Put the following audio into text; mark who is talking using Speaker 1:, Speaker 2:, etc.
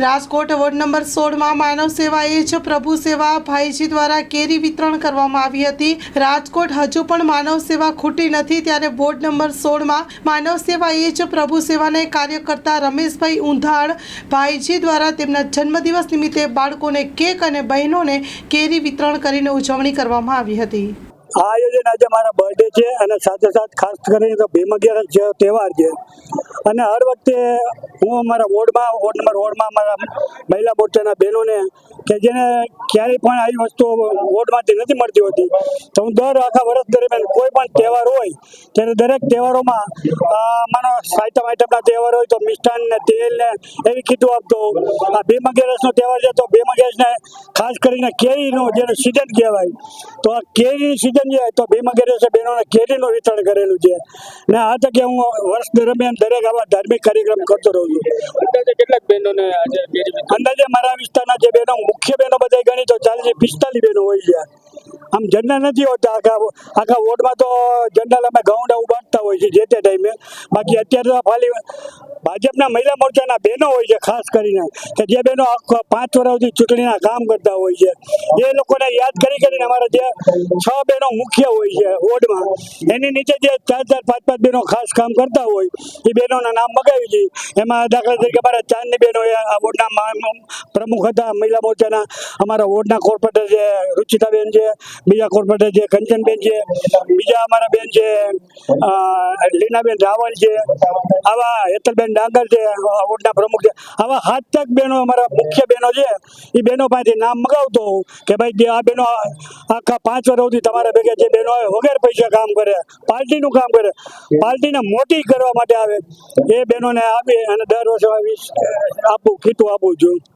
Speaker 1: Rajkot ward number સોળમાં માનવ સેવા એ જ પ્રભુ સેવા ભાઈજી દ્વારા કેરી વિતરણ કરવામાં આવી હતી. રાજકોટ હજુ પણ માનવ સેવા ખૂટી નથી ત્યારે વોર્ડ નંબર સોળમાં માનવ સેવા એ જ પ્રભુ સેવાને કાર્ય કરતા રમેશભાઈ ઊંધાડ ભાઈજી દ્વારા તેમના જન્મદિવસ નિમિત્તે બાળકોને કેક અને બહેનોને કેરી વિતરણ કરીને ઉજવણી કરવામાં આવી હતી.
Speaker 2: આ આયોજન આજે મારા બર્થડે છે અને સાથે સાથે ખાસ કરીને તો ભીમ અગિયારસ તહેવાર છે. અને હર વખતે હું અમારા વોર્ડમાં, વોર્ડ નંબર વોર્ડમાં અમારા મહિલા મોરચાના બહેનોને કે જેને ક્યારેય પણ આવી વસ્તુ વોર્ડમાંથી નથી મળતી હોતી. તો હું દર આખા વર્ષ દરમિયાન કોઈ પણ તહેવાર હોય, ત્યારે દરેક તહેવારોમાં મારા સાયટમ આઈટમના તહેવાર હોય તો મિષ્ટાન ને તેલ ને એવી કીટો આપતો. આ ભીમ અગિયારસનો તહેવાર છે તો ભીમ અગિયારસને ખાસ કરીને કેરીનો જેને સિઝન કહેવાય. તો આ કેરીની સિઝન છે તો ભીમ અગિયારસે બહેનોને કેરીનું વિતરણ કરેલું છે. ને આ તકે હું વર્ષ દરમિયાન દરેક આવા ધાર્મિક કાર્યક્રમ કરતો રહું
Speaker 3: અંદાજે કેટલાક બહેનોને આજે
Speaker 2: અંદાજે મારા વિસ્તારના જે બહેનો, મુખ્ય બહેનો બધા ગણી તો ચાલીસ પિસ્તાલીસ બહેનો હોય છે. આમ જનરલ નથી હોતા. આખા આખા વોર્ડમાં તો જનરલ અમે ગાઉન્ડ ઉભાડતા હોય છે જે તે ટાઈમે બાકી અત્યારે તો ખાલી ભાજપના મહિલા મોરચાના બહેનો હોય છે, ખાસ કરીને, કે જે બહેનો પાંચ વર્ષ સુધી ચૂંટણીના કામ કરતા હોય છે. એ લોકોને યાદ કરી કરીને અમારા જે છ બહેનો મુખ્ય હોય છે વોર્ડમાં, એની નીચે જે ચાર ચાર પાંચ પાંચ બહેનો ખાસ કામ કરતા હોય, એ બહેનોના નામ મગાવી દઈએ એમાં દાખલા તરીકે અમારા ચાંદની બહેનો આ વોર્ડના પ્રમુખ હતા, મહિલા મોરચાના. અમારા વોર્ડના કોર્પોરેટર છે, રુચિતાબેન છે, બીજા કોર્પોરેટર છે, કંચનબેન છે, બીજા અમારા બેન છે લીનાબેન રાવલ છે. આવા હેતલબેન ડાંગર છે વોર્ડના પ્રમુખ છે. આવા હાથ તક બહેનો અમારા મુખ્ય બહેનો છે, એ બહેનો પાસેથી નામ મગાવતો હોઉં કે ભાઈ જે આ બહેનો આખા પાંચ વર્ષ સુધી તમારા ભેગા જે બહેનો આવે, વગર પૈસા કામ કરે, પાર્ટીનું કામ કરે. પાર્ટીને મોટી કરવા માટે આવે. એ બહેનોને આપી અને દર વર્ષે આપું કીટું આપું છું.